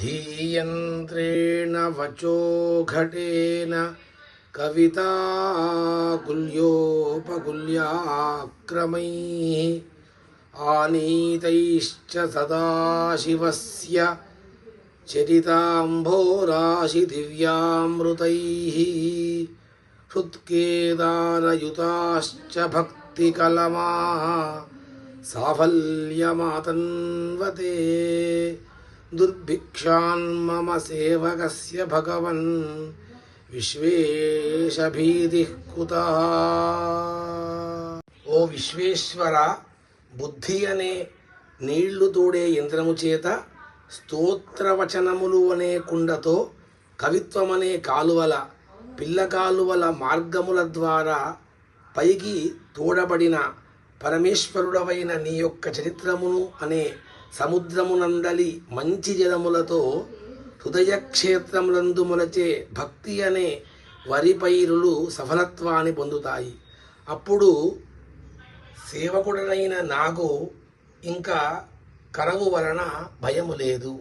धीयन्त्रेण वचोघटेन कविताकुल्योपकुल्याक्रमैः आनीतैश्च सदाशिवस्य चरिताम्भोराशिदिव्यामृतैः हृत्केदारयुताश्च भक्तिकलमाः साफल्यमातन्वते दुर्भिक्षान्मम सेवकस्य भगवन् విశ్వేశభీతిః కుతః ఓ విశ్వేశ్వర బుద్ధి అనే నీళ్లు తోడే యంత్రము చేత స్తోత్రవచనములు అనే కుండతో కవిత్వమనే కాలువల పిల్ల కాలువల మార్గముల ద్వారా పైకి తోడబడిన పరమేశ్వరుడవైన నీ యొక్క చరిత్రమును అనే సముద్రమునందలి మంచి జలములతో హృదయ క్షేత్రములందు మొలచే భక్తి అనే వరి పైరులు సఫలత్వాన్ని పొందుతాయి. అప్పుడు సేవకుడనైన నాకు ఇంకా కరవు వలన భయము లేదు.